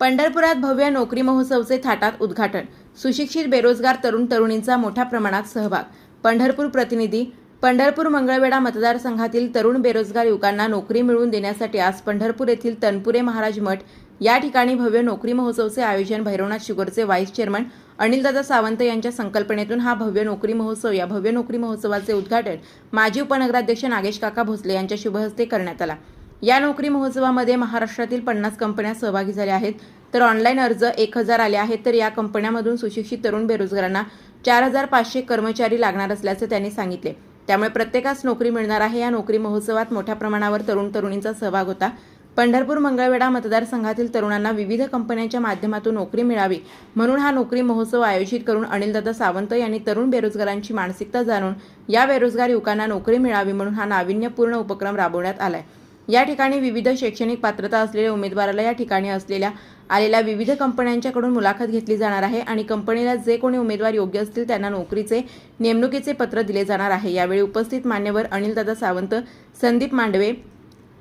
पंढरपुरात भव्य नोकरी महोत्सवचे थाटात उद्घाटन. सुशिक्षित बेरोजगार तरुण तरुणींचा मोठ्या प्रमाणात सहभाग. पंढरपूर प्रतिनिधी पंढरपूर मंगळवेढा मतदारसंघातील तरुण बेरोजगार युवकांना नोकरी मिळवून देण्यासाठी आज पंढरपूर येथील तनपुरे महाराज मठ या ठिकाणी भव्य नोकरी महोत्सवचे आयोजन भैरवनाथ शुगरचे व्हाईस चेअरमन अनिलदादा सावंत यांच्या संकल्पनेतून हा भव्य नोकरी महोत्सव या भव्य नोकरी महोत्सवाचे उद्घाटन माजी उपनगराध्यक्ष नागेश काका भोसले यांच्या शुभहस्ते करण्यात आला. या नोकरी महोत्सवामध्ये महाराष्ट्रातील पन्नास कंपन्या सहभागी झाल्या आहेत. तर ऑनलाईन अर्ज एक हजार आले आहेत तर या कंपन्यांमधून सुशिक्षित तरुण बेरोजगारांना चार हजार पाचशे कर्मचारी लागणार असल्याचे त्यांनी सांगितले. त्यामुळे प्रत्येकास नोकरी मिळणार आहे. या नोकरी महोत्सवात मोठ्या प्रमाणावर तरुण तरुणींचा सहभाग होता. पंढरपूर मंगळवेढा मतदारसंघातील तरुणांना विविध कंपन्यांच्या माध्यमातून नोकरी मिळावी म्हणून हा नोकरी महोत्सव आयोजित करून अनिलदादा सावंत यांनी तरुण बेरोजगारांची मानसिकता जाणून या बेरोजगार युवकांना नोकरी मिळावी म्हणून हा नाविन्यपूर्ण उपक्रम राबवण्यात आला आहे या ठिकाणी विविध शैक्षणिक पात्रता असलेल्या उमेदवाराला या ठिकाणी असलेल्या आलेल्या विविध कंपन्यांच्याकडून मुलाखत घेतली जाणार आहे आणि कंपनीला जे कोणी उमेदवार योग्य असतील त्यांना नोकरीचे नेमणुकीचे पत्र दिले जाणार आहे. यावेळी उपस्थित मान्यवर अनिलदादा सावंत संदीप मांडवे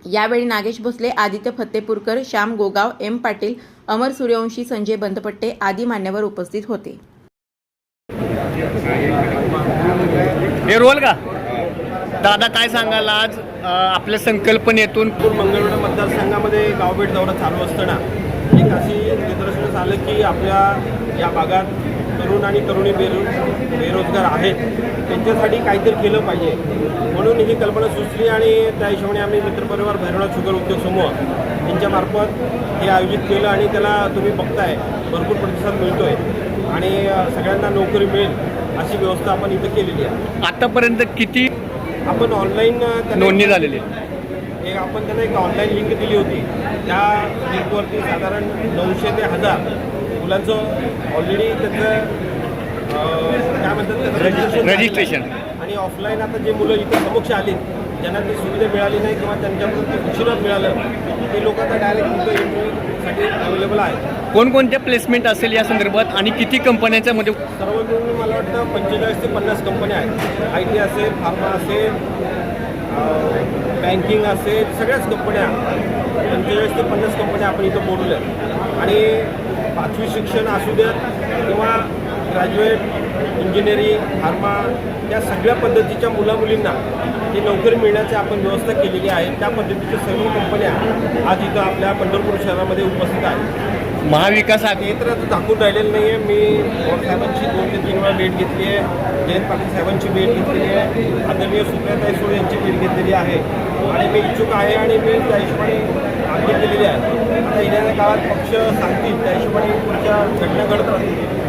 यावेळी नागेश भोसले आदित्य फत्तेपूरकर श्याम गोगाव एम पाटील अमर सूर्यवंशी संजय बंदपट्टे आदी मान्यवर उपस्थित होते. हे रोल का? दादा काय सांगाल आज? अ, आपल्या संकल्पनेतून? नागपूर मंगळवेढा मतदारसंघामध्ये गावभेट दौरा चालू असताना एक अशी निदर्शनास आलं की आपल्या या भागात तरुण आणि तरुणी बेरो बेरोजगार आहेत. त्यांच्यासाठी काहीतरी केलं पाहिजे. म्हणून ही कल्पना सुचली आणि त्या हिशोबाने आम्ही मित्रपरिवार भैरवनाथ शुगर उद्योग समूह यांच्यामार्फत हे आयोजित केलं आणि त्याला तुम्ही बघताय भरपूर प्रतिसाद मिळतोय आणि अ, सगळ्यांना नोकरी मिळेल अशी व्यवस्था आपण इथं केलेली आहे. आतापर्यंत किती आपण ऑनलाईन नोंदणी झालेली आहे? एक आपण त्यांना एक ऑनलाईन लिंक दिली होती त्या लिंकवरती साधारण नऊशे ते हजार मुलांचं ऑलरेडी त्याचं काय म्हणतात. Registration. आणि ऑफलाईन आता जे मुलं इथे समक्ष आली ज्यांना ती सुविधा मिळाली नाही किंवा त्यांच्याकडून ते उशिरा मिळालं ते लोक आता डायरेक्ट इथं इंटरव्ह्यूसाठी अवेलेबल आहेत. कोणकोणत्या प्लेसमेंट असेल या संदर्भात आणि किती कंपन्यांच्या मध्ये सर्व मिळून मला वाटतं पंचेचाळीस ते पन्नास कंपन्या आहेत. आय टी असेल फार्मा असेल बँकिंग असेल सगळ्याच कंपन्या. पंचेचाळीस ते पन्नास कंपन्या आपण इथं बोलवल्या आणि पाचवी शिक्षण असू द्यात किंवा ग्रॅज्युएट इंजिनिअरिंग फार्मा या सगळ्या पद्धतीच्या मुलामुलींना ही नोकरी मिळण्याची आपण व्यवस्था केलेली आहे. त्या पद्धतीच्या सर्व कंपन्या आज इथं आपल्या पंढरपूर शहरामध्ये उपस्थित आहेत. महाविकास हे तर आता दाखवून राहिलेलं नाही आहे मी साहेबांची दोन ते तीन वेळा भेट घेतली आहे. जयंत पाटील साहेबांची भेट घेतलेली आहे. आदरणीय सुप्रियाताई सोड यांची भेट घेतलेली आहे. आणि मी इच्छुक आहे आणि मी त्या हिशोबाने मागणी केलेली आहे. आता येणाऱ्या काळात पक्ष सांगतील. त्या हिशोबाने पुढच्या घटना घडत राहतील.